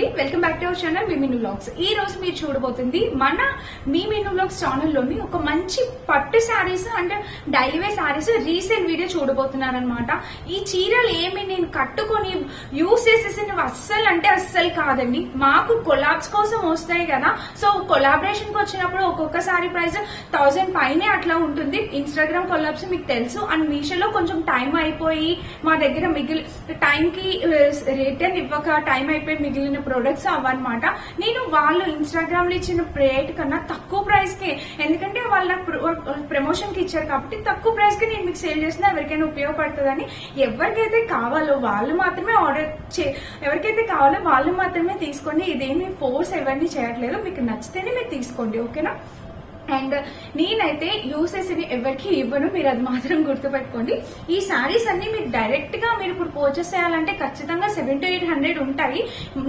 అండి welcome back to our channel me Minu blogs. ఈ రోజు మీరు చూడబోతుంది మన మీ మిను బ్లాగ్స్ ఛానల్లోని ఒక మంచి పట్టు sarees and daily wear sarees recent video చూడబోతున్నారనమాట ఈ చీరలు ఏమి నేను కట్టుకొని యూస్ చేసేసినవి అస్సలు అంటే అస్సలు కాదండి. మాకు కొలాబ్స్ కోసం వస్తాయి కదా. సో కొలాబరేషన్కి వచ్చినప్పుడు ఒక్కొక్క శారీ ప్రైస్ థౌజండ్ పైనే అట్లా ఉంటుంది. ఇన్స్టాగ్రామ్ కొలాబ్స్ మీకు తెలుసు. అండ్ మీషోలో కొంచెం టైం అయిపోయి మా దగ్గర మిగిలి టైం కి uh, రిటర్న్ ఇవ్వక టైం అయిపోయి మిగిలిన ప్రోడక్ట్ ప్రొడక్ట్స్ అవన్నమాట నేను వాళ్ళు ఇన్స్టాగ్రామ్లో ఇచ్చిన రేట్ కన్నా తక్కువ ప్రైస్కి ఎందుకంటే వాళ్ళ ప్రమోషన్కి ఇచ్చారు కాబట్టి తక్కువ ప్రైస్కి నేను మీకు సేల్ చేసిన ఎవరికైనా ఉపయోగపడుతుందని ఎవరికైతే కావాలో వాళ్ళు మాత్రమే ఆర్డర్ చే ఎవరికైతే కావాలో వాళ్ళు మాత్రమే తీసుకోండి ఇదేమి ఫోర్స్ ఎవరిని చేయట్లేదు. మీకు నచ్చితేనే మీరు తీసుకోండి ఓకేనా? అండ్ నేనైతే యూసెస్ని ఎవరికి ఇవ్వను మీరు అది మాత్రం గుర్తుపెట్టుకోండి. ఈ శారీస్ అన్ని మీరు డైరెక్ట్గా మీరు ఇప్పుడు పర్చేస్ చేయాలంటే ఖచ్చితంగా సెవెన్ టు ఎయిట్ హండ్రెడ్ ఉంటాయి.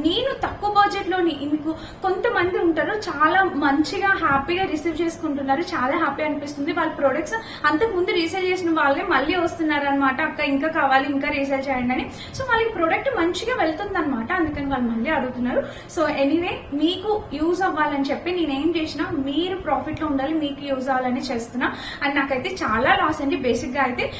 నేను తక్కువ బడ్జెట్లోని మీకు కొంతమంది ఉంటారు చాలా మంచిగా హ్యాపీగా రిసీవ్ చేసుకుంటున్నారు. చాలా హ్యాపీ అనిపిస్తుంది. వాళ్ళ ప్రొడక్ట్స్ అంతకు ముందు రీసేల్ చేసిన వాళ్ళే మళ్ళీ వస్తున్నారు అనమాట అక్క ఇంకా కావాలి ఇంకా రీసేల్ చేయండి అని. సో వాళ్ళకి ప్రొడక్ట్ మంచిగా వెళ్తుంది అనమాట అందుకని వాళ్ళు మళ్ళీ అడుగుతున్నారు. సో ఎనీవే మీకు యూజ్ అవ్వాలని చెప్పి నేను ఏం చేసినా మీరు ప్రాఫిట్లో ఉండాలి మీకు యూజ్ అవ్వాలని చేస్తున్నా. అండ్ నాకైతే చాలా లాస్ అండి. బేసిక్గా అయితే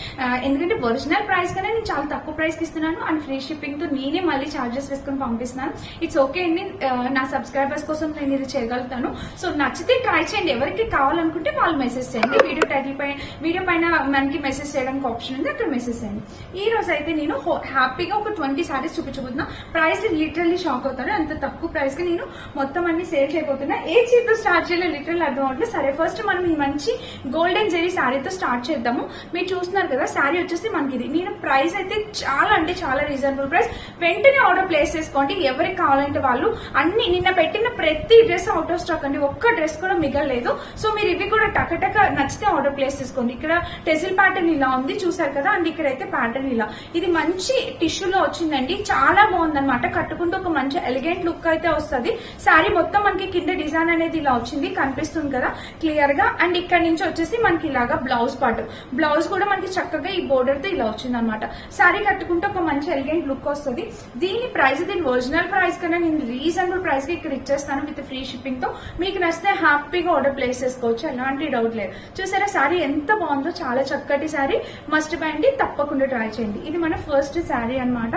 ఎందుకంటే ఒరిజినల్ ప్రైస్ కన్నా నేను చాలా తక్కువ ప్రైస్కి ఇస్తున్నాను. అండ్ ఫ్రీ షిప్పింగ్తో నేనే మళ్ళీ చార్జెస్ వేసుకుని పంపిస్తున్నాను. ఇట్స్ ఓకే అండి. నా సబ్స్క్రైబర్స్ కోసం నేను ఇది చేయగలుగుతాను. సో నచ్చితే ట్రై చేయండి. ఎవరికి కావాలనుకుంటే వాళ్ళు మెసేజ్ చేయండి. వీడియో టైటిల్ పైన వీడియో పైన మనకి మెసేజ్ చేయడానికి ఆప్షన్ ఉంది. అక్కడ మెసేజ్ చేయండి. ఈ రోజు అయితే నేను హో- హ్యాపీగా ఒక ట్వంటీ సారీస్ చూపించబోతున్నా. ప్రైస్ లిటరల్లీ షాక్ అవుతాను అంత తక్కువ ప్రైస్కి నేను మొత్తం అన్ని సేల్ చేయబోతున్నా. ఏ చీరతో స్టార్ట్ చేయాలి లిటరల్ అర్థం అవుతుంది సరే ఫస్ట్ మనం ఈ మంచి గోల్డెన్ జెరీ శారీతో స్టార్ట్ చేద్దాము. మీరు చూస్తున్నారు కదా శారీ వచ్చేసి మనకి ఇది. నేను ప్రైస్ అయితే చాలా అంటే చాలా రీజనబుల్ ప్రైస్ వెంటనే ఆర్డర్ ప్లేస్ చేసుకోండి. ఎవరికి కావాలంటే వాళ్ళు అన్ని నిన్న పెట్టిన ప్రతి డ్రెస్ అవుట్ ఆఫ్ స్టాక్ అండి. ఒక్క డ్రెస్ కూడా మిగలలేదు. సో మీరు ఇవి కూడా టకటక నచ్చితే ఆర్డర్ ప్లేస్ చేసుకోండి. ఇక్కడ టెజిల్ ప్యాటర్న్ ఇలా ఉంది చూసారు కదా? అండ్ ఇక్కడైతే ప్యాటర్న్ ఇలా. ఇది మంచి టిష్యూలో వచ్చిందండి. చాలా బాగుందన్నమాట. కట్టుకుంటే ఒక మంచి ఎలిగెంట్ లుక్ అయితే వస్తుంది. శారీ మొత్తం మనకి కింద డిజైన్ అనేది ఇలా వచ్చింది. కనిపిస్తుంది కదా? క్లియర్గా. అండ్ ఇక్కడ నుంచి వచ్చేసి మనకి ఇలాగా బ్లౌజ్ పాటు బ్లౌజ్ కూడా మనకి చక్కగా ఈ బోర్డర్తో ఇలా వచ్చింది అనమాట శారీ కట్టుకుంటే ఒక మంచి ఎలిగెంట్ లుక్ వస్తుంది. దీని ప్రైస్ దీని ఒరిజినల్ ప్రైస్ కన్నా నేను రీజనబుల్ ప్రైస్కి ఇక్కడ ఇచ్చేస్తాను విత్ ఫ్రీ షిప్పింగ్తో. మీకు నచ్చితే హ్యాపీగా ఆర్డర్ ప్లేస్ చేసుకోవచ్చు. ఎలాంటి డౌట్ లేదు. చూసారా శారీ ఎంత బాగుందో. చాలా చక్కటి శారీ మస్ట్ బై అండి. తప్పకుండా ట్రై చేయండి. ఇది మన ఫస్ట్ శారీ అన్నమాట.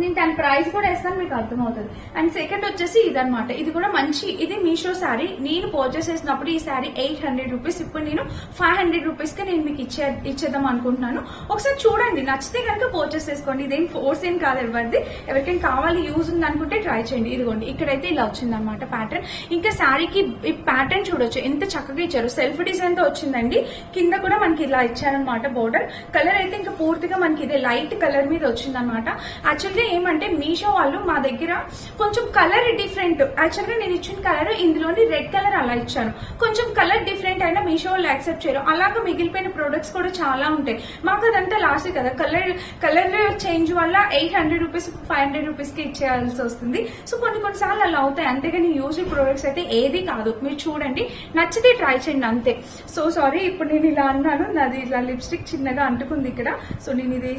నేను దాని ప్రైస్ కూడా వేస్తాను మీకు అర్థమవుతుంది. అండ్ సెకండ్ వచ్చేసి ఇదనమాట ఇది కూడా మంచి ఇది మీషో శారీ. నేను పర్చేస్ చేసినప్పుడు ఈ శారీ ఎయిట్ హండ్రెడ్ రూపీస్ ఇప్పుడు నేను ఫైవ్ హండ్రెడ్ రూపీస్కి నేను మీకు ఇచ్చే ఇచ్చేద్దాం అనుకుంటున్నాను. ఒకసారి చూడండి నచ్చితే కనుక పర్చేస్ చేసుకోండి. ఇదేం ఫోర్స్ ఏం కాదు ఎవరిది. ఎవరికైనా కావాలి యూజ్ ఉంది అనుకుంటే ట్రై చేయండి. ఇదిగోండి ఇక్కడైతే ఇలా వచ్చింది అనమాట ప్యాటర్న్ ఇంకా శారీకి ఈ ప్యాటర్న్ చూడొచ్చు. ఎంత చక్కగా ఇచ్చారు. సెల్ఫ్ డిజైన్తో వచ్చిందండి. కింద కూడా మనకి ఇలా ఇచ్చారనమాట బోర్డర్ కలర్ అయితే ఇంకా పూర్తిగా మనకి ఇదే లైట్ కలర్ మీద వచ్చిందనమాట యాక్చువల్లీ ఏమంటే మీషో వాళ్ళు మా దగ్గర కొంచెం కలర్ డిఫరెంట్. యాక్చువల్గా నేను ఇచ్చిన కలర్ ఇందులోని రెడ్ కలర్ అలా ఇచ్చాను. కొంచెం కలర్ డిఫరెంట్ అయినా మీషో వాళ్ళు యాక్సెప్ట్ చేయరు. అలాగే మిగిలిపోయిన ప్రొడక్ట్స్ కూడా చాలా ఉంటాయి. మాకు అదంతా లాస్ట్ కదా. కలర్ కలర్ చేంజ్ వల్ల eight hundred rupees five hundred రూపీస్కి ఇచ్చేయాల్సి వస్తుంది. సో కొన్ని కొన్నిసార్లు అలా అవుతాయి. అంతేగాని యూజ్ ప్రొడక్ట్స్ అయితే ఏది కాదు. మీరు చూడండి. నచ్చితే ట్రై చేయండి అంతే. సో సారీ ఇప్పుడు నేను ఇలా అన్నాను. నాది ఇలా లిప్స్టిక్ చిన్నగా అంటుకుంది ఇక్కడ. సో నేను ఇది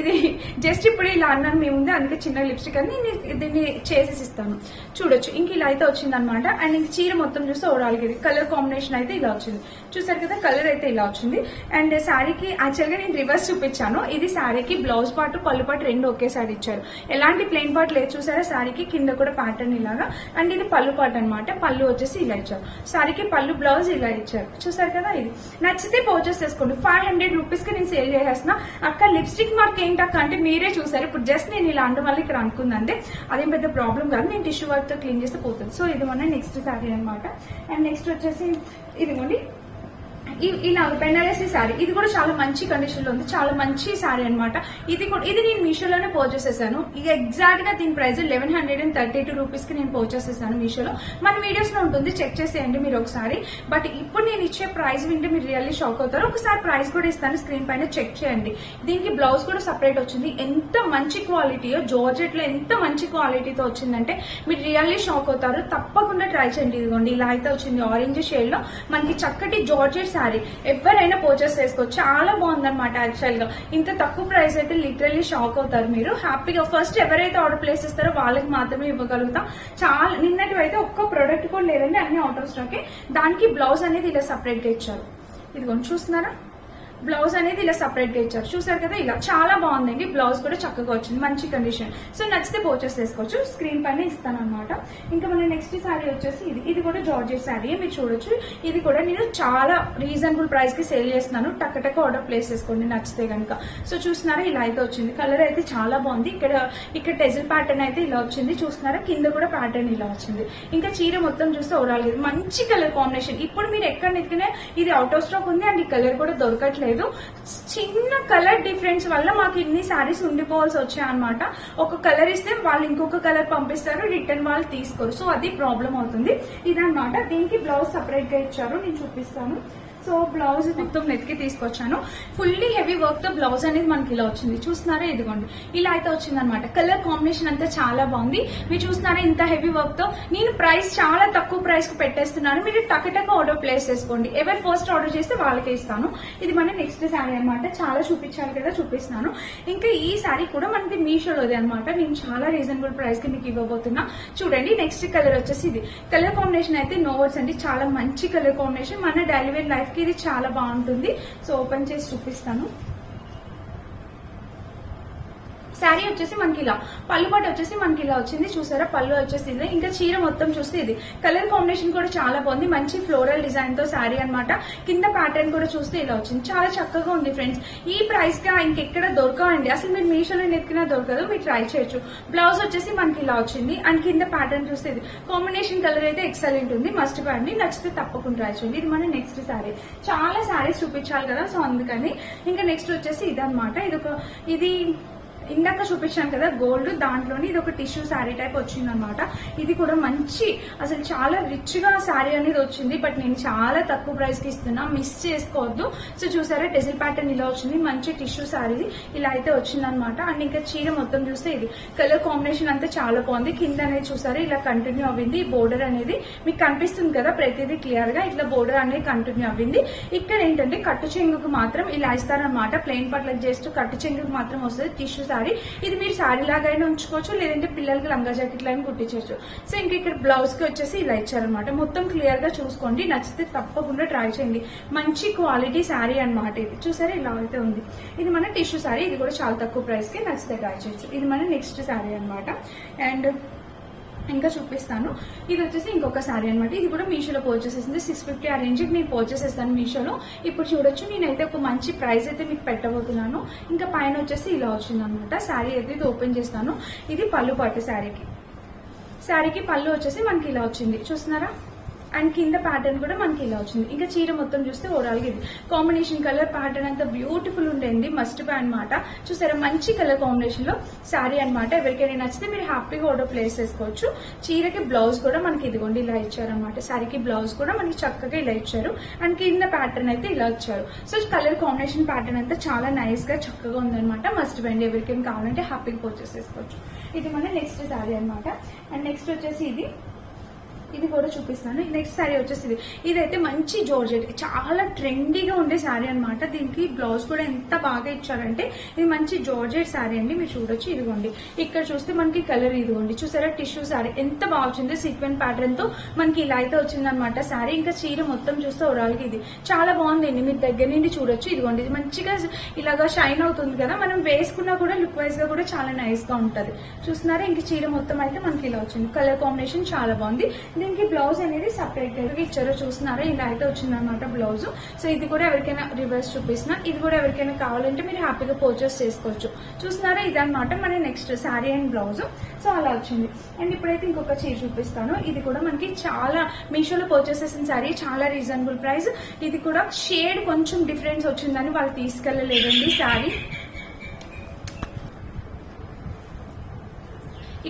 ఇది జస్ట్ ఇప్పుడు ఇలా అన్నాను మేము ఉంది అందుకే చిన్న లిప్స్టిక్ అని నేను దీన్ని చేసేసి ఇస్తాను. చూడొచ్చు. ఇంక ఇలా అయితే వచ్చింది అనమాట అండ్ ఇంక చీర మొత్తం చూస్తే ఓవరాల్ ఇది కలర్ కాంబినేషన్ అయితే ఇలా వచ్చింది. చూసారు కదా కలర్ అయితే ఇలా వచ్చింది. అండ్ శారీకి యాక్చువల్గా నేను రివర్స్ చూపించాను. ఇది శారీకి బ్లౌజ్ పాటు పళ్ళు పాటు రెండు ఒకేసారి ఇచ్చారు. ఎలాంటి ప్లెయిన్ పార్ట్ లేదు చూసారా? శారీకి కింద కూడా ప్యాటర్న్ ఇలాగా. అండ్ ఇది పళ్ళు పాటు అనమాట పళ్ళు వచ్చేసి ఇలా ఇచ్చారు. శారీకి పళ్ళు బ్లౌజ్ ఇలా ఇచ్చారు. చూసారు కదా ఇది. నచ్చితే పర్చేస్ చేసుకోండి. ఫైవ్ హండ్రెడ్ రూపీస్కి నేను సేల్ చేసేస్తున్నా. అక్కడ లిప్స్టిక్ మార్క్ ఏంటక్క అంటే మీరే చూసారు ఇప్పుడు జస్ట్ నేను ఇలా అండం వల్ల ఇక్కడ అనుకుందంటే అదేం పెద్ద ప్రాబ్లం కాదు. నేను టిష్యూ వర్క్తో క్లీన్ చేస్తే పోతుంది. సో ఇది మన నెక్స్ట్ శారీ అనమాట అండ్ నెక్స్ట్ వచ్చేసి ఇదిగోండి ఇలా బెనారసీ శారీ ఇది కూడా చాలా మంచి కండిషన్లో ఉంది చాలా మంచి శారీ అన్నమాట. ఇది కూడా ఇది నేను మీషోలోనే పోచేసేసాను ఇది ఇక ఎగ్జాక్ట్గా దీని price eleven hundred and thirty two రూపీస్కి నేను పర్చేస్ మీషోలో. మన వీడియోస్లో ఉంటుంది చెక్ చేసేయండి మీరు ఒకసారి. బట్ ఇప్పుడు నేను ఇచ్చే ప్రైస్ వింటే మీరు రియల్లీ షాక్ అవుతారు. ఒకసారి ప్రైస్ కూడా ఇస్తాను స్క్రీన్ పైన చెక్ చేయండి. దీనికి బ్లౌజ్ కూడా సపరేట్ వచ్చింది. ఎంత మంచి క్వాలిటీయో జార్జెట్లో ఎంత మంచి క్వాలిటీతో వచ్చిందంటే మీరు రియల్లీ షాక్ అవుతారు. తప్పకుండా ట్రై చేయండి ఇదిగోండి. ఇలా అయితే వచ్చింది ఆరెంజ్ షేడ్లో. మనకి చక్కటి జార్జెట్ శారీ శారీ ఎవరైనా పర్చేస్ చేసుకోవచ్చు. చాలా బాగుందన్నమాట యాక్చువల్గా. ఇంత తక్కువ ప్రైస్ అయితే లిటరల్లీ షాక్ అవుతారు మీరు. హ్యాపీగా ఫస్ట్ ఎవరైతే ఆర్డర్ ప్లేస్ ఇస్తారో వాళ్ళకి మాత్రమే ఇవ్వగలుగుతాం. చాలా నిన్నటి అయితే ఒక్క ప్రోడక్ట్ కూడా లేదండి అన్ని అవుట్ ఆఫ్ దానికి బ్లౌజ్ అనేది ఇలా సపరేట్గా ఇచ్చారు. ఇదిగోండి చూస్తున్నారా? బ్లౌజ్ అనేది ఇలా సపరేట్గా ఇచ్చారు. చూసారు కదా ఇలా. చాలా బాగుందండి. బ్లౌజ్ కూడా చక్కగా వచ్చింది. మంచి కండిషన్ సో నచ్చితే పర్చేస్ చేసుకోవచ్చు. స్క్రీన్ పైన ఇస్తాను అనమాట ఇంకా మన నెక్స్ట్ శారీ వచ్చేసి ఇది. ఇది కూడా జార్జెట్ శారీ మీరు చూడొచ్చు. ఇది కూడా నేను చాలా రీజనబుల్ ప్రైస్కి సేల్ చేస్తున్నాను. టక్ టక్ ఆర్డర్ ప్లేస్ చేసుకోండి. నచ్చితే కనుక సో చూస్తున్నారా? ఇలా అయితే వచ్చింది. కలర్ అయితే చాలా బాగుంది. ఇక్కడ ఇక్కడ టెజిల్ ప్యాటర్న్ అయితే ఇలా వచ్చింది. చూస్తున్నారా? కింద కూడా ప్యాటర్న్ ఇలా వచ్చింది. ఇంకా చీర మొత్తం చూస్తే ఓవరాల్ మంచి కలర్ కాంబినేషన్ ఇప్పుడు మీరు ఎక్కడ నెత్తినా ఇది అవుట్ ఆఫ్ స్టాక్ ఉంది. అండ్ ఈ కలర్ కూడా దొరకట్లేదు. చిన్న కలర్ డిఫరెన్స్ వల్ల మాకు ఇన్ని సారీస్ ఉండిపోవాల్సి వచ్చాయి అనమాట ఒక కలర్ ఇస్తే వాళ్ళు ఇంకొక కలర్ పంపిస్తారు రిటర్న్ వాళ్ళు తీసుకోరు. సో అది ప్రాబ్లం అవుతుంది. ఇదనమాట దీనికి బ్లౌజ్ సపరేట్గా ఇచ్చారు. నేను చూపిస్తాను. సో బ్లౌజ్ మొత్తం నెత్తికి తీసుకొచ్చాను. ఫుల్లీ హెవీ వర్క్తో బ్లౌజ్ అనేది మనకి ఇలా వచ్చింది. చూస్తున్నారా? ఇదిగోండి. ఇలా అయితే వచ్చింది అనమాట కలర్ కాంబినేషన్ అంతా చాలా బాగుంది. మీరు చూస్తున్నారా? ఇంత హెవీ వర్క్తో. నేను ప్రైస్ చాలా తక్కువ ప్రైస్కు పెట్టేస్తున్నాను. మీరు టకటక ఆర్డర్ ప్లేస్ చేసుకోండి. ఎవరు ఫస్ట్ ఆర్డర్ చేస్తే వాళ్ళకే ఇస్తాను. ఇది మన నెక్స్ట్ శారీ అనమాట చాలా చూపించాలి కదా? చూపిస్తున్నాను. ఇంకా ఈ శారీ కూడా మనకి మీషోలోది అనమాట నేను చాలా రీజనబుల్ ప్రైస్కి మీకు ఇవ్వబోతున్నా. చూడండి నెక్స్ట్ కలర్ వచ్చేసి ఇది. కలర్ కాంబినేషన్ అయితే నోవర్స్ అండి. చాలా మంచి కలర్ కాంబినేషన్ మన డైలీ లైఫ్ ఇది చాలా బాగుంటుంది. సో ఓపెన్ చేసి చూపిస్తాను. శారీ వచ్చేసి మనకి ఇలా పళ్ళు పాటు వచ్చేసి మనకి ఇలా వచ్చింది చూసారా? పళ్ళు వచ్చేసి ఇది ఇంకా చీర మొత్తం చూస్తే ఇది. కలర్ కాంబినేషన్ కూడా చాలా బాగుంది. మంచి ఫ్లోరల్ డిజైన్తో శారీ అనమాట కింద ప్యాటర్న్ కూడా చూస్తే ఇలా వచ్చింది. చాలా చక్కగా ఉంది ఫ్రెండ్స్ ఈ ప్రైస్గా ఇంకెక్కడ దొరకవండి. అసలు మీరు మీషోలో ఎక్కినా దొరకదు. మీరు ట్రై చేయొచ్చు. బ్లౌజ్ వచ్చేసి మనకి ఇలా వచ్చింది. అండ్ కింద ప్యాటర్న్ చూస్తే ఇది. కాంబినేషన్ కలర్ అయితే ఎక్సలెంట్ ఉంది. మస్ట్ ప్యాండి నచ్చితే తప్పకుండా ట్రై చేయండి. ఇది మన నెక్స్ట్ శారీ. చాలా శారీస్ చూపించాలి కదా సో అందుకని. ఇంకా నెక్స్ట్ వచ్చేసి ఇదనమాట ఇది ఒక ఇది ఇందాక చూపించాను కదా గోల్డ్ దాంట్లోని ఇది ఒక టిష్యూ శారీ టైప్ వచ్చింది అనమాట ఇది కూడా మంచి అసలు చాలా రిచ్గా శారీ అనేది వచ్చింది. బట్ నేను చాలా తక్కువ ప్రైస్కి ఇస్తున్నా మిస్ చేసుకోవద్దు. సో చూసారా టెజిల్ ప్యాటర్న్ ఇలా వచ్చింది మంచి టిష్యూ శారీ ఇలా అయితే వచ్చింది అనమాట అండ్ ఇంకా చీర మొత్తం చూస్తే ఇది కలర్ కాంబినేషన్ అంతా చాలా బాగుంది. కింద అనేది చూసారా ఇలా కంటిన్యూ అవ్వింది. ఈ బోర్డర్ అనేది మీకు కనిపిస్తుంది కదా ప్రతిదీ క్లియర్గా ఇట్లా బోర్డర్ అనేది కంటిన్యూ అవ్వింది. ఇక్కడ ఏంటంటే కట్టు చెంగుకు మాత్రం ఇలా ఇస్తారనమాట. ప్లెయిన్ పట్ల జస్ట్ కట్టు చెంగుకు మాత్రం వస్తుంది టిష్యూ సారీ. ఇది మీరు శారీ లాగైనా ఉంచుకోవచ్చు లేదంటే పిల్లలకి లంగా జాకెట్ లాగా కుట్టించవచ్చు. సో ఇంకా ఇక్కడ బ్లౌజ్కి వచ్చేసి ఇలా ఇచ్చారనమాట మొత్తం క్లియర్గా చూసుకోండి. నచ్చితే తప్పకుండా ట్రై చేయండి. మంచి క్వాలిటీ శారీ అన్నమాట ఇది. చూసారా? ఇలా అయితే ఉంది. ఇది మన టిష్యూ శారీ ఇది కూడా చాలా తక్కువ ప్రైస్కి నచ్చితే ట్రై చేయొచ్చు. ఇది మన నెక్స్ట్ శారీ అనమాట అండ్ ఇంకా చూపిస్తాను. ఇది వచ్చేసి ఇంకొక శారీ అనమాట ఇది కూడా మీషోలో పోర్చేసేసింది సిక్స్ ఫిఫ్టీ ఆ రేంజ్కి నేను పోర్చేసేస్తాను మీషోలో. ఇప్పుడు చూడొచ్చు నేనైతే ఒక మంచి ప్రైస్ అయితే మీకు పెట్టబోతున్నాను. ఇంకా పైన వచ్చేసి ఇలా వచ్చింది అనమాట శారీ అయితే ఇది ఓపెన్ చేస్తాను. ఇది పళ్ళు పట్టు శారీకి శారీకి పళ్ళు వచ్చేసి మనకి ఇలా వచ్చింది. చూస్తున్నారా? అండ్ కింద ప్యాటర్న్ కూడా మనకి ఇలా వచ్చింది. ఇంకా చీర మొత్తం చూస్తే ఓవరాల్ ఇది. కాంబినేషన్ కలర్ ప్యాటర్న్ అంతా బ్యూటిఫుల్ ఉండేది. మస్ట్ బై అనమాట చూసారా? మంచి కలర్ కాంబినేషన్లో శారీ అనమాట ఎవరికైనా నచ్చితే మీరు హ్యాపీగా ఆర్డర్ ప్లేస్ చేసుకోవచ్చు. చీరకి బ్లౌజ్ కూడా మనకి ఇదిగోండి ఇలా ఇచ్చారనమాట శారీకి బ్లౌజ్ కూడా మనకి చక్కగా ఇలా ఇచ్చారు. అండ్ కింద ప్యాటర్న్ అయితే ఇలా ఇచ్చారు. సో కలర్ కాంబినేషన్ ప్యాటర్న్ అంతా చాలా నైస్గా చక్కగా ఉందన్నమాట. మస్ట్ బై ఎవరికైనా కావాలంటే హ్యాపీగా పర్చేస్ చేసుకోవచ్చు. ఇది మన నెక్స్ట్ శారీ అనమాట అండ్ నెక్స్ట్ వచ్చేసి ఇది ఇది కూడా చూపిస్తాను. నెక్స్ట్ శారీ వచ్చేసి ఇది ఇదైతే మంచి జార్జెట్ చాలా ట్రెండీగా ఉండే శారీ అన్నమాట. దీనికి బ్లౌజ్ కూడా ఎంత బాగా ఇచ్చారంటే ఇది మంచి జార్జెట్ శారీ అండి. మీరు చూడొచ్చు. ఇదిగోండి. ఇక్కడ చూస్తే మనకి కలర్ ఇదిగోండి. చూసారా? టిష్యూ శారీ ఎంత బాగా వచ్చిందో సీక్వెన్ ప్యాటర్న్తో మనకి ఇలా అయితే వచ్చిందనమాట శారీ ఇంకా చీర మొత్తం చూస్తే ఓవరాల్ ఇది. చాలా బాగుందండి మీరు దగ్గర నుండి చూడొచ్చు. ఇదిగోండి. ఇది మంచిగా ఇలాగా షైన్ అవుతుంది కదా. మనం వేసుకున్నా కూడా లుక్ వైజ్గా కూడా చాలా నైస్గా ఉంటది. చూస్తున్నారా? ఇంక చీర మొత్తం అయితే మనకి ఇలా వచ్చింది. కలర్ కాంబినేషన్ చాలా బాగుంది. దీనికి బ్లౌజ్ అనేది సపరేట్గా ఇచ్చారో చూస్తున్నారా? ఇలా అయితే వచ్చింది అనమాట బ్లౌజ్ సో ఇది కూడా ఎవరికైనా రివర్స్ చూపిస్తున్నా. ఇది కూడా ఎవరికైనా కావాలంటే మీరు హ్యాపీగా పర్చేస్ చేసుకోవచ్చు. చూస్తున్నారా? ఇదనమాట మన next saree and blouse so అలా వచ్చింది. అండ్ ఇప్పుడైతే ఇంకొక చీర చూపిస్తాను. ఇది కూడా మనకి చాలా మీషోలో పర్చేస్ చేసిన శారీ చాలా రీజనబుల్ ప్రైస్ ఇది కూడా షేడ్ కొంచెం డిఫరెన్స్ వచ్చిందని వాళ్ళు తీసుకెళ్ళలేదండి శారీ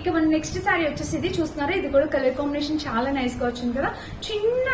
ఇక మనం నెక్స్ట్ సారీ వచ్చేసి ఇది చూస్తున్నారా. ఇది కూడా కలర్ కాంబినేషన్ చాలా నైస్గా వచ్చింది కదా. చిన్న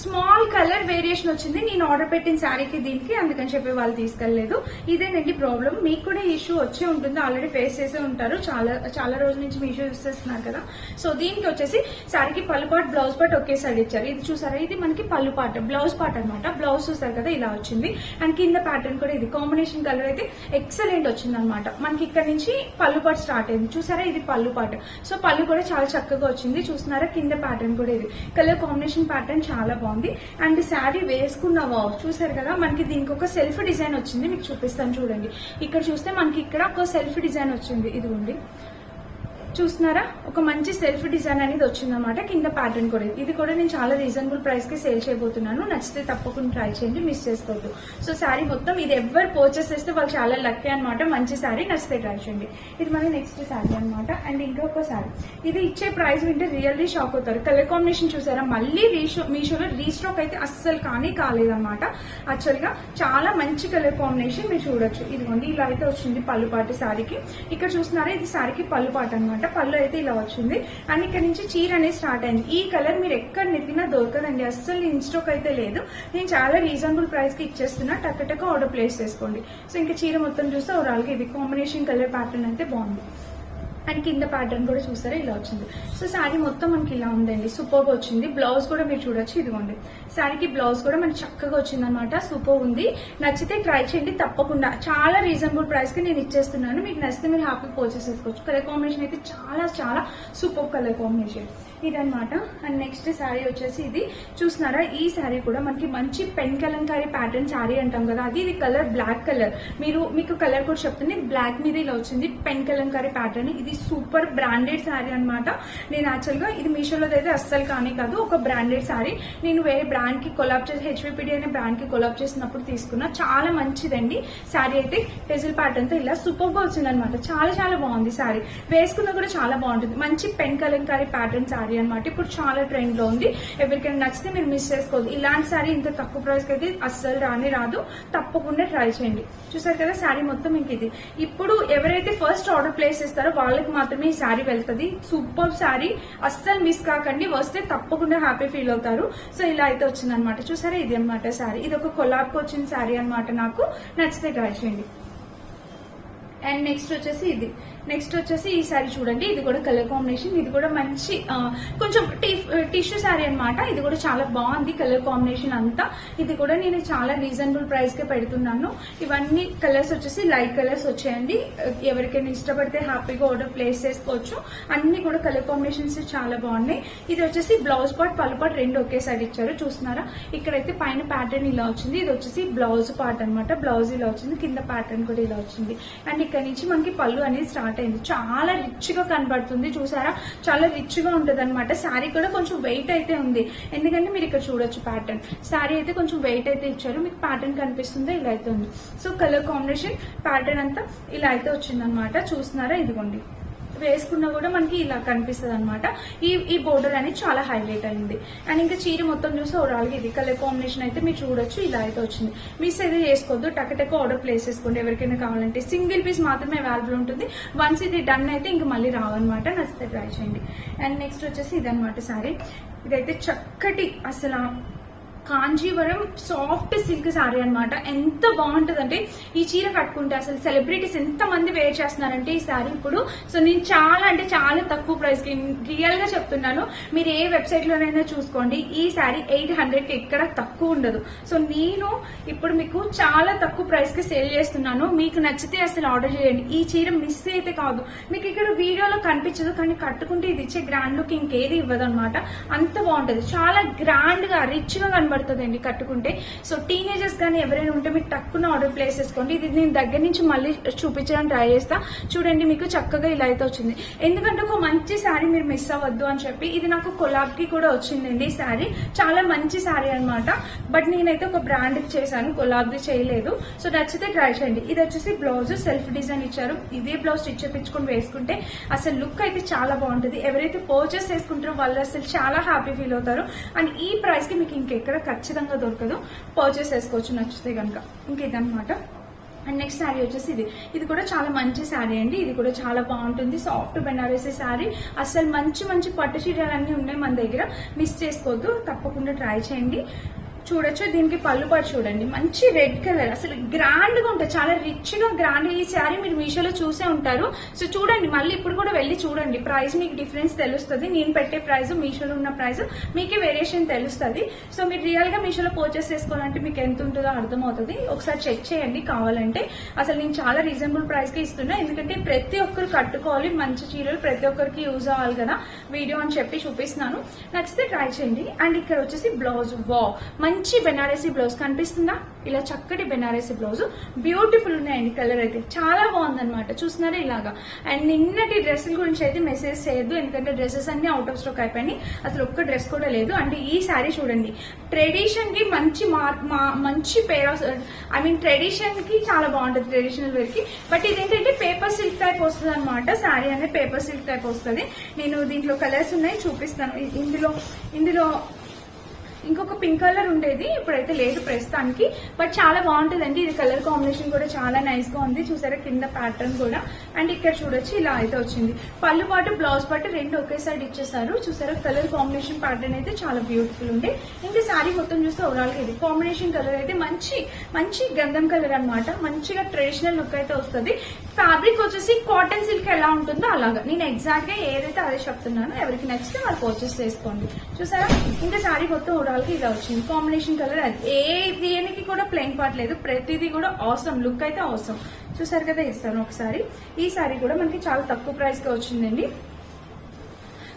స్మాల్ కలర్ వేరియేషన్ వచ్చింది. నేను ఆర్డర్ పెట్టిన శారీకి దీనికి అందుకని చెప్పి వాళ్ళు తీసుకెళ్ళేదు ఇదేనండి ప్రాబ్లం మీకు కూడా ఇష్యూ వచ్చే ఉంటుంది. ఆల్రెడీ ఫేస్ చేసే ఉంటారు. చాలా చాలా రోజుల నుంచి మీ ఇష్యూ యూస్ చేస్తున్నారు కదా. సో దీనికి వచ్చేసి శారీకి పళ్ళు పాటు బ్లౌజ్ పాట్ ఒకేసారి ఇచ్చారు. ఇది చూసారా? ఇది మనకి పళ్ళు పాట బ్లౌజ్ పాట అనమాట బ్లౌజ్ చూసారు కదా ఇలా వచ్చింది. అండ్ కింద ప్యాటర్న్ కూడా ఇది. కాంబినేషన్ కలర్ అయితే ఎక్సలెంట్ వచ్చింది అనమాట మనకి ఇక్కడ నుంచి పళ్ళు పాటు స్టార్ట్ అయింది. చూసారా? ఇది పళ్ళు అనమాట సో పళ్ళు కూడా చాలా చక్కగా వచ్చింది. చూస్తున్నారా? కింద ప్యాటర్న్ కూడా ఇది. కలర్ కాంబినేషన్ ప్యాటర్న్ చాలా బాగుంది. అండ్ శారీ వేసుకున్న వావ్ చూసారు కదా? మనకి దీనికి ఒక సెల్ఫ్ డిజైన్ వచ్చింది. మీకు చూపిస్తాను చూడండి. ఇక్కడ చూస్తే మనకి ఇక్కడ ఒక సెల్ఫ్ డిజైన్ వచ్చింది. ఇదిగోండి. చూస్తున్నారా? ఒక మంచి సెల్ఫ్ డిజైన్ అనేది వచ్చిందన్నమాట. కింద ప్యాటర్న్ కూడా ఇది. కూడా నేను చాలా రీజనబుల్ ప్రైస్కి సేల్ చేయబోతున్నాను. నచ్చితే తప్పకుండా ట్రై చేయండి. మిస్ చేసుకోవద్దు. సో శారీ మొత్తం ఇది ఎవరు పర్చేస్ చేస్తే వాళ్ళు చాలా లక్కీ అనమాట మంచి శారీ నచ్చితే ట్రై చేయండి. ఇది మన నెక్స్ట్ శారీ అనమాట అండ్ ఇంకొక శారీ ఇది ఇచ్చే ప్రైస్ వింటే రియల్లీ షాక్ అవుతారు. కలర్ కాంబినేషన్ చూసారా? మళ్ళీ రీషో మీషోలో రీస్టాక్ అయితే అస్సలు కానీ కాలేదన్నమాట. యాక్చువల్గా చాలా మంచి కలర్ కాంబినేషన్ మీరు చూడొచ్చు. ఇదిగోండి ఇలా అయితే వచ్చింది పళ్ళుపాటు శారీకి ఇక్కడ చూస్తున్నారా? ఇది శారీకి పళ్ళుపాటు అనమాట పళ్ళు అయితే ఇలా వచ్చింది. అండ్ ఇక్కడ నుంచి చీర అనేది స్టార్ట్ అయింది. ఈ కలర్ మీరు ఎక్కడ నెత్తినా దొరకదండి. అస్సలు ఇన్స్టోక్ అయితే లేదు. నేను చాలా రీజనబుల్ ప్రైస్కి ఇచ్చేస్తున్నా. టక్కటక్క ఆర్డర్ ప్లేస్ చేసుకోండి. సో ఇంకా చీర మొత్తం చూస్తే ఓవరాల్గా ఇది కాంబినేషన్ కలర్ ప్యాటర్న్ అయితే బాగుంది. అండ్ కింద ప్యాటర్న్ కూడా చూసారా ఇలా వచ్చింది. సో శారీ మొత్తం మనకి ఇలా ఉందండి. సూపర్గా వచ్చింది. బ్లౌజ్ కూడా మీరు చూడొచ్చు ఇదిగోండి. శారీకి బ్లౌజ్ కూడా మనకి చక్కగా వచ్చింది అనమాట సూపర్ ఉంది. నచ్చితే ట్రై చేయండి తప్పకుండా. చాలా రీజనబుల్ ప్రైస్కి నేను ఇచ్చేస్తున్నాను. మీకు నచ్చితే మీరు హ్యాపీ పర్చేస్ చేసుకోవచ్చు. కలర్ కాంబినేషన్ అయితే చాలా చాలా సూపర్ కలర్ కాంబినేషన్ ఇదనమాట అండ్ నెక్స్ట్ శారీ వచ్చేసి ఇది. చూస్తున్నారా? ఈ శారీ కూడా మనకి మంచి పెన్ కలంకారీ ప్యాటర్న్ శారీ అంటాం కదా. అది ఇది కలర్ బ్లాక్ కలర్. మీరు మీకు కలర్ కూడా చెప్తుంది. బ్లాక్ మీద ఇలా వచ్చింది పెన్ కలంకారీ ప్యాటర్న్. ఇది సూపర్ బ్రాండెడ్ శారీ అన్నమాట. నేను యాక్చువల్గా ఇది మీషోలో అయితే అస్సలు కానీ కాదు ఒక బ్రాండెడ్ శారీ. నేను వేరే బ్రాండ్కి కొలాబ్ చేసి హెచ్విపిడి అనే బ్రాండ్కి కొలాబ్ చేసినప్పుడు తీసుకున్నా. చాలా మంచిదండి శారీ అయితే. టెజిల్ ప్యాటర్న్తో ఇలా సూపర్గా వచ్చింది అనమాట చాలా చాలా బాగుంది శారీ. వేసుకున్నా కూడా చాలా బాగుంటుంది. మంచి పెన్ కలంకారీ ప్యాటర్న్ శారీ. అన్నమాట. ఇప్పుడు చాలా ట్రెండ్లో ఉంది. ఎవరికైనా నచ్చితే మీరు మిస్ చేసుకోవద్దు. ఇలాంటి శారీ ఇంత తక్కువ ప్రైస్కి అయితే అస్సలు రాని రాదు. తప్పకుండా ట్రై చేయండి. చూసారు కదా శారీ మొత్తం ఇంక ఇది. ఇప్పుడు ఎవరైతే ఫస్ట్ ఆర్డర్ ప్లేస్ చేస్తారో వాళ్ళకి మాత్రమే ఈ శారీ వెళ్తుంది. సూపర్ శారీ అస్సలు మిస్ కాకండి. వస్తే తప్పకుండా హ్యాపీ ఫీల్ అవుతారు. సో ఇలా అయితే వచ్చింది అనమాట చూసారా? ఇది అనమాట శారీ ఇది ఒక కొలాబ్కి వచ్చిన శారీ అనమాట నాకు. నచ్చితే ట్రై చేయండి. అండ్ నెక్స్ట్ వచ్చేసి ఇది. నెక్స్ట్ వచ్చేసి ఈ సారీ చూడండి. ఇది కూడా కలర్ కాంబినేషన్ ఇది కూడా మంచి కొంచెం టిష్యూ శారీ అన్నమాట. ఇది కూడా చాలా బాగుంది కలర్ కాంబినేషన్ అంతా. ఇది కూడా నేను చాలా రీజనబుల్ ప్రైస్ కే పెడుతున్నాను. ఇవన్నీ కలర్స్ వచ్చేసి లైట్ కలర్స్ వచ్చాయండి. ఎవరికైనా ఇష్టపడితే హ్యాపీగా ఆర్డర్ ప్లేస్ చేసుకోవచ్చు. అన్ని కూడా కలర్ కాంబినేషన్స్ చాలా బాగున్నాయి. ఇది వచ్చేసి బ్లౌజ్ పార్ట్ పళ్ళు పార్ట్ రెండు ఒకేసారి ఇచ్చారు. చూస్తున్నారా? ఇక్కడైతే పైన ప్యాటర్న్ ఇలా వచ్చింది. ఇది వచ్చేసి బ్లౌజ్ పార్ట్ అన్నమాట. బ్లౌజ్ ఇలా వచ్చింది. కింద ప్యాటర్న్ కూడా ఇలా వచ్చింది. అండ్ ఇక్కడ నుంచి మనకి పళ్ళు అనేది స్టార్ట్ అయింది. చాలా రిచ్గా కనబడుతుంది చూసారా? చాలా రిచ్గా ఉంటది అనమాట శారీ కూడా కొంచెం వెయిట్ అయితే ఉంది. ఎందుకంటే మీరు ఇక్కడ చూడొచ్చు ప్యాటర్న్ శారీ అయితే కొంచెం వెయిట్ అయితే ఇచ్చారు. మీకు ప్యాటర్న్ కనిపిస్తుందో? ఇలా అయితే ఉంది. సో కలర్ కాంబినేషన్ ప్యాటర్న్ అంతా ఇలా అయితే వచ్చిందనమాట చూస్తున్నారా? ఇదిగోండి. వేసుకున్నా కూడా మనకి ఇలా కనిపిస్తుంది అనమాట ఈ ఈ బోర్డర్ అనేది చాలా హైలైట్ అయింది. అండ్ ఇంకా చీర మొత్తం చూసి ఓవరాల్ ఇది కలర్ కాంబినేషన్ అయితే మీరు చూడొచ్చు ఇలా అయితే వచ్చింది. మిస్ అయితే చేసుకోవద్దు టక్ టక్ ఆర్డర్ ప్లేస్ చేసుకోండి. ఎవరికైనా కావాలంటే సింగిల్ పీస్ మాత్రమే అవైలబుల్ ఉంటుంది. వన్స్ ఇది డన్ అయితే ఇంకా మళ్ళీ రావన్నమాట. నచ్చితే ట్రై చేయండి. అండ్ నెక్స్ట్ వచ్చేసి ఇదనమాట సారీ ఇదైతే చక్కటి అసలు కాంజీవరం సాఫ్ట్ సిల్క్ సారీ అనమాట ఎంత బాగుంటుందంటే ఈ చీర కట్టుకుంటే అసలు సెలబ్రిటీస్ ఎంత మంది వేర్ చేస్తున్నారంటే ఈ సారీ ఇప్పుడు. సో నేను చాలా అంటే చాలా తక్కువ ప్రైస్కి రియల్గా చెప్తున్నాను. మీరు ఏ వెబ్సైట్ లోనైనా చూసుకోండి. ఈ సారీ ఎయిట్ హండ్రెడ్కి ఎక్కడ తక్కువ ఉండదు. సో నేను ఇప్పుడు మీకు చాలా తక్కువ ప్రైస్కి సేల్ చేస్తున్నాను. మీకు నచ్చితే అసలు ఆర్డర్ చేయండి. ఈ చీర మిస్ అయితే కాదు. మీకు ఇక్కడ వీడియోలో కనిపించదు కానీ కట్టుకుంటే ఇది ఇచ్చే గ్రాండ్ లుక్ ఇంకేది ఇవ్వదు అనమాట అంత బాగుంటది. చాలా గ్రాండ్గా రిచ్గా పడుతుందండి కట్టుకుంటే. సో టీనేజర్స్ కానీ ఎవరైనా ఉంటే మీరు టక్కున ఆర్డర్ ప్లేస్ చేసుకోండి. ఇది నేను దగ్గర నుంచి మళ్ళీ చూపించడానికి ట్రై చేస్తా. చూడండి మీకు చక్కగా ఇలా అయితే వచ్చింది. ఎందుకంటే ఒక మంచి శారీ మీరు మిస్ అవ్వద్దు అని చెప్పి ఇది నాకు కొలాబ్కి కూడా వచ్చిందండి ఈ శారీ చాలా మంచి శారీ అన్నమాట. బట్ నేనైతే ఒక బ్రాండ్ చేశాను. కొలాబ్ చేయలేదు. సో నచ్చితే ట్రై చేయండి. ఇది వచ్చేసి బ్లౌజ్ సెల్ఫ్ డిజైన్ ఇచ్చారు. ఇదే బ్లౌజ్ స్టిచ్ చేపించుకుని వేసుకుంటే అసలు లుక్ అయితే చాలా బాగుంటుంది. ఎవరైతే పర్చేస్ చేసుకుంటారో వాళ్ళు అసలు చాలా హ్యాపీ ఫీల్ అవుతారు. అండ్ ఈ ప్రైస్కి మీకు ఇంకెక్కడ ఖచ్చితంగా దొరకదు. పర్చేస్ చేసుకోవచ్చు నచ్చితే కనుక ఇంక ఇదనమాట అండ్ నెక్స్ట్ శారీ వచ్చేసి ఇది. ఇది కూడా చాలా మంచి శారీ అండి. ఇది కూడా చాలా బాగుంటుంది. సాఫ్ట్ బెనారసీ శారీ అసలు మంచి మంచి పట్టు చీరలు అన్నీ ఉన్నాయి మన దగ్గర. మిస్ చేసుకోవద్దు. తప్పకుండా ట్రై చేయండి. చూడొచ్చు. దీనికి పళ్ళు పాటు చూడండి. మంచి రెడ్ కలర్. అసలు గ్రాండ్గా ఉంటుంది చాలా రిచ్గా గ్రాండ్ ఈ శారీ మీరు మీషోలో చూసే ఉంటారు. సో చూడండి. మళ్ళీ ఇప్పుడు కూడా వెళ్ళి చూడండి. ప్రైస్ మీకు డిఫరెన్స్ తెలుస్తుంది. నేను పెట్టే ప్రైస్ మీషోలో ఉన్న ప్రైస్ మీకే వేరియేషన్ తెలుస్తుంది. సో మీరు రియల్గా మీషోలో పర్చేస్ చేసుకోవాలంటే మీకు ఎంత ఉంటుందో అర్థమవుతుంది. ఒకసారి చెక్ చేయండి కావాలంటే. అసలు నేను చాలా రీజనబుల్ ప్రైస్కి ఇస్తున్నా. ఎందుకంటే ప్రతి ఒక్కరు కట్టుకోవాలి. మంచి చీరలు ప్రతి ఒక్కరికి యూజ్ అవ్వాలి కదా. వీడియో అని చెప్పి చూపిస్తున్నాను. నచ్చితే ట్రై చేయండి. అండ్ ఇక్కడ వచ్చేసి బ్లౌజ్ వా మంచి మంచి బెనారసీ బ్లౌజ్ కనిపిస్తుందా? ఇలా చక్కటి బెనారసీ బ్లౌజ్. బ్యూటిఫుల్ ఉన్నాయండి కలర్ అయితే. చాలా బాగుందన్నమాట. చూస్తున్నారా ఇలాగా? అండ్ నిన్నటి డ్రెస్సుల గురించి అయితే మెసేజ్ చేయొద్దు. ఎందుకంటే డ్రెస్సెస్ అన్ని అవుట్ ఆఫ్ స్టాక్ అయిపోయినాయి. అసలు ఒక్క డ్రెస్ కూడా లేదు. అండ్ ఈ శారీ చూడండి. ట్రెడిషన్కి మంచి మా- మంచి పేర్ ఐ మీన్ ట్రెడిషన్కి చాలా బాగుంటుంది ట్రెడిషనల్ వేర్కి. బట్ ఇదేంటంటే పేపర్ సిల్క్ టైప్ వస్తుంది అనమాట శారీ అనేది పేపర్ సిల్క్ టైప్ వస్తుంది. నేను దీంట్లో కలర్స్ ఉన్నాయి చూపిస్తాను. ఇందులో ఇందులో ఇంకొక పింక్ కలర్ ఉండేది ఇప్పుడైతే లేదు ప్రస్తుతానికి బట్ చాలా బాగుంటుందండి. ఇది కలర్ కాంబినేషన్ కూడా చాలా నైస్గా ఉంది. చూసారా కింద ప్యాటర్న్ కూడా. అండ్ ఇక్కడ చూడొచ్చు ఇలా అయితే వచ్చింది. పళ్ళు పాటు బ్లౌజ్ పాటు రెండు ఒకేసారి ఇచ్చేసారు. చూసారా కలర్ కాంబినేషన్ ప్యాటర్న్ అయితే చాలా బ్యూటిఫుల్ ఉంది ఇంకా శారీ మొత్తం చూస్తే ఓవరాల్గా ఇది కాంబినేషన్ కలర్ అయితే మంచి మంచి గంధం కలర్ అన్నమాట. మంచిగా ట్రెడిషనల్ లుక్ అయితే వస్తుంది. ఫ్యాబ్రిక్ వచ్చేసి కాటన్ సిల్క్ ఎలా ఉంటుందో అలాగా. నేను ఎగ్జాక్ట్గా ఏదైతే అదే చెప్తున్నానో ఎవరికి నచ్చితే వాళ్ళు పర్చేస్ చేసుకోండి. చూసారా? ఇంకా శారీ మొత్తం ఓవరాల్ ఇలా వచ్చింది. కాంబినేషన్ కలర్ అది. ఏ దేనికి కూడా ప్లెయిన్ పార్ట్ లేదు. ప్రతిదీ కూడా అవసరం లుక్ అయితే అవసరం చూసారు కదా ఇస్తాను ఒకసారి. ఈ శారీ కూడా మనకి చాలా తక్కువ ప్రైస్గా వచ్చిందండి.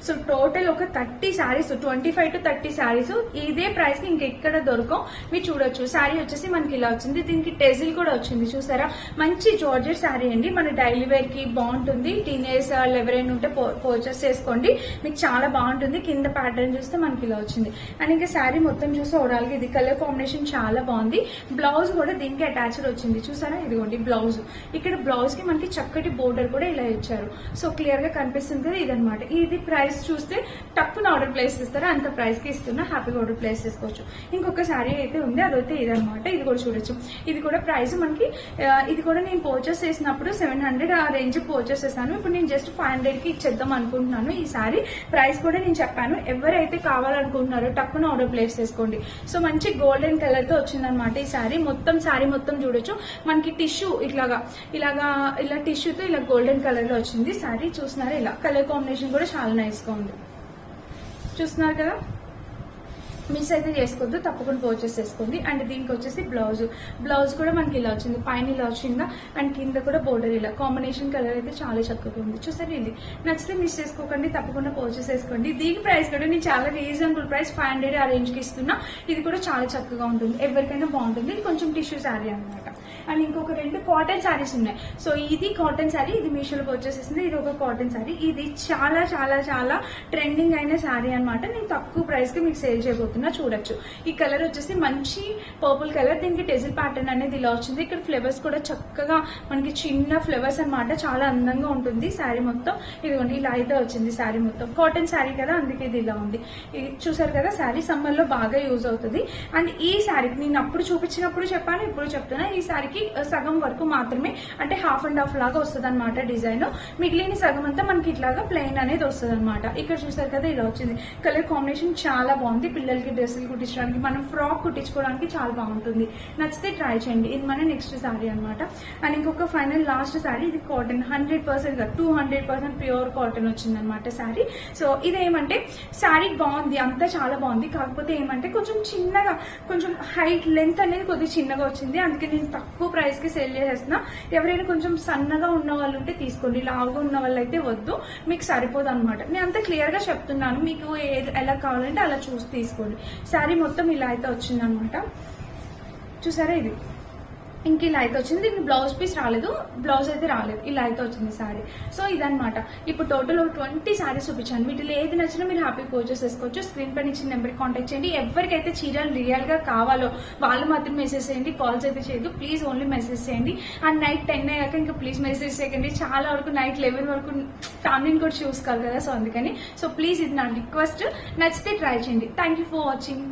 సో టోటల్ ఒక thirty sarees twenty five to thirty sarees ఇదే ప్రైస్కి ఇంకెక్కడ దొరకవు. మీరు చూడొచ్చు. శారీ వచ్చేసి మనకి ఇలా వచ్చింది. దీనికి టెజిల్ కూడా వచ్చింది. చూసారా? మంచి జార్జెట్ శారీ అండి. మన డైలీ వేర్కి బాగుంటుంది. టీనేజ్ ఎవరైనా uh, ఉంటే పర్చేస్ చేసుకోండి. మీకు చాలా బాగుంటుంది. కింద ప్యాటర్న్ చూస్తే మనకి ఇలా వచ్చింది. అండ్ ఇంకా శారీ మొత్తం చూస్తే ఓవరాల్గా ఇది కలర్ కాంబినేషన్ చాలా బాగుంది. బ్లౌజ్ కూడా దీనికి అటాచ్డ్ వచ్చింది. చూసారా? ఇదిగోండి బ్లౌజ్ ఇక్కడ బ్లౌజ్కి మనకి చక్కటి బోర్డర్ కూడా ఇలా ఇచ్చారు. సో క్లియర్గా కనిపిస్తుంది కదా ఇదనమాట ఇది ప్రైస్ చూస్తే తక్కువ ఆర్డర్ ప్లేస్ ఇస్తారా అంత ప్రైస్కి ఇస్తున్నా హ్యాపీగా ఆర్డర్ ప్లేస్ చేసుకోవచ్చు. ఇంకొక శారీ అయితే ఉంది అదైతే ఇదనమాట ఇది కూడా చూడొచ్చు. ఇది కూడా ప్రైస్ మనకి ఇది కూడా నేను పర్చేస్ చేసినప్పుడు సెవెన్ హండ్రెడ్ ఆ రేంజ్ పర్చేస్ చేశాను. ఇప్పుడు నేను జస్ట్ ఫైవ్ హండ్రెడ్కి ఇచ్చేద్దాం అనుకుంటున్నాను ఈ శారీ ప్రైస్ కూడా నేను చెప్పాను. ఎవరైతే కావాలనుకుంటున్నారో టక్కున ఆర్డర్ ప్లేస్ చేసుకోండి. సో మంచి గోల్డెన్ కలర్తో వచ్చిందనమాట ఈ శారీ మొత్తం శారీ మొత్తం చూడొచ్చు. మనకి టిష్యూ ఇట్లాగా ఇలాగా ఇలా టిష్యూతో ఇలా గోల్డెన్ కలర్లో వచ్చింది. శారీ చూసినారా? ఇలా. కలర్ కాంబినేషన్ కూడా చాలా నైస్ చేసుకోండి. చూస్తున్నారు కదా? మిస్ అయితే చేసుకోవద్దు తప్పకుండా పర్చేస్ చేసుకోండి. అండ్ దీనికి వచ్చేసి బ్లౌజ్ బ్లౌజ్ కూడా మనకి ఇలా వచ్చింది. పైన ఇలా వచ్చిందా? అండ్ కింద కూడా బోర్డర్ ఇలా. కాంబినేషన్ కలర్ అయితే చాలా చక్కగా ఉంది. చూసారు ఇది? నచ్చితే మిస్ చేసుకోకండి తప్పకుండా పర్చేస్ చేసుకోండి. దీని ప్రైస్ కూడా నేను చాలా రీజనబుల్ ప్రైస్ ఫైవ్ హండ్రెడ్ ఆ రేంజ్కి ఇస్తున్నా. ఇది కూడా చాలా చక్కగా ఉంటుంది. ఎవరికైనా బాగుంటుంది. ఇది కొంచెం టిష్యూ శారీ అనమాట అండ్ ఇంకొక రెండు కాటన్ శారీస్ ఉన్నాయి. సో ఇది కాటన్ శారీ ఇది మీషోలో వచ్చేసేసింది ఇది ఒక కాటన్ శారీ. ఇది చాలా చాలా చాలా ట్రెండింగ్ అయిన శారీ అన్నమాట. నేను తక్కువ ప్రైస్కి మీకు సేల్ చేయబోతున్నా చూడొచ్చు. ఈ కలర్ వచ్చేసి మంచి పర్పుల్ కలర్ దీనికి టెజిల్ ప్యాటర్న్ అనేది ఇలా వచ్చింది. ఇక్కడ ఫ్లేవర్స్ కూడా చక్కగా మనకి చిన్న ఫ్లేవర్స్ అన్నమాట. చాలా అందంగా ఉంటుంది శారీ మొత్తం. ఇదిగోండి ఇలా అయితే వచ్చింది శారీ మొత్తం. కాటన్ శారీ కదా అందుకే ఇది ఇలా ఉంది. ఇది చూసారు కదా శారీ సమ్మర్లో బాగా యూజ్ అవుతుంది. అండ్ ఈ శారీకి నేను అప్పుడు చూపించినప్పుడు చెప్పాను ఇప్పుడు చెప్తున్నా. ఈ శారీకి సగం వరకు మాత్రమే అంటే హాఫ్ అండ్ హాఫ్ లాగా వస్తుంది అనమాట డిజైన్. మిగిలిన సగం అంతా మనకి ఇట్లాగా ప్లెయిన్ అనేది వస్తుంది అనమాట ఇక్కడ చూసారు కదా ఇలా వచ్చింది. కలర్ కాంబినేషన్ చాలా బాగుంది. పిల్లలకి డ్రెస్సులు కుట్టించడానికి మనం ఫ్రాక్ కుట్టించుకోవడానికి చాలా బాగుంటుంది. నచ్చితే ట్రై చేయండి. ఇది మన నెక్స్ట్ శారీ అనమాట అండ్ ఇంకొక ఫైనల్ లాస్ట్ శారీ ఇది cotton hundred percent two hundred percent pure cotton వచ్చింది అనమాట శారీ సో ఇదేమంటే శారీ బాగుంది అంతా చాలా బాగుంది. కాకపోతే ఏమంటే కొంచెం చిన్నగా కొంచెం హైట్ లెంత్ అనేది కొద్దిగా చిన్నగా వచ్చింది. అందుకే నేను తక్కువ ప్రైస్కి సేల్ చేసేస్తున్నా. ఎవరైనా కొంచెం సన్నగా ఉన్న వాళ్ళు ఉంటే తీసుకోండి. లావుగా ఉన్న వాళ్ళు అయితే వద్దు. మీకు సరిపోదు అనమాట నేను అంత క్లియర్గా చెప్తున్నాను. మీకు ఎలా కావాలంటే అలా చూసి తీసుకోండి. శారీ మొత్తం ఇలా అయితే వచ్చింది అనమాట చూసారా ఇది? ఇంక ఇలా అయితే వచ్చింది. దీనికి బ్లౌజ్ పీస్ రాలేదు. బ్లౌజ్ అయితే రాలేదు. ఇలా అయితే వచ్చింది శారీ సో ఇదనమాట ఇప్పుడు టోటల్ ట్వంటీ శారీస్ చూపించాను. వీటిలో ఏది నచ్చినా మీరు హ్యాపీ పర్చేస్ చేసుకోవచ్చు స్క్రీన్ పైన ఇచ్చిన నెంబర్కి కాంటాక్ట్ చేయండి. ఎవరికైతే చీరలు రియల్గా కావాలో వాళ్ళు మాత్రం మెసేజ్ చేయండి. కాల్స్ అయితే చేయదు ప్లీజ్ ఓన్లీ మెసేజ్ చేయండి. అండ్ నైట్ టెన్ అయ్యాక ఇంకా ప్లీజ్ మెసేజ్ చేయకండి. చాలా వరకు నైట్ లెవెన్ వరకు ఫ్యామిలీని కూడా చూసుకోవాలి కదా. సో అందుకని. సో ప్లీజ్ ఇది నా రిక్వెస్ట్ నచ్చితే ట్రై చేయండి. Thank you for watching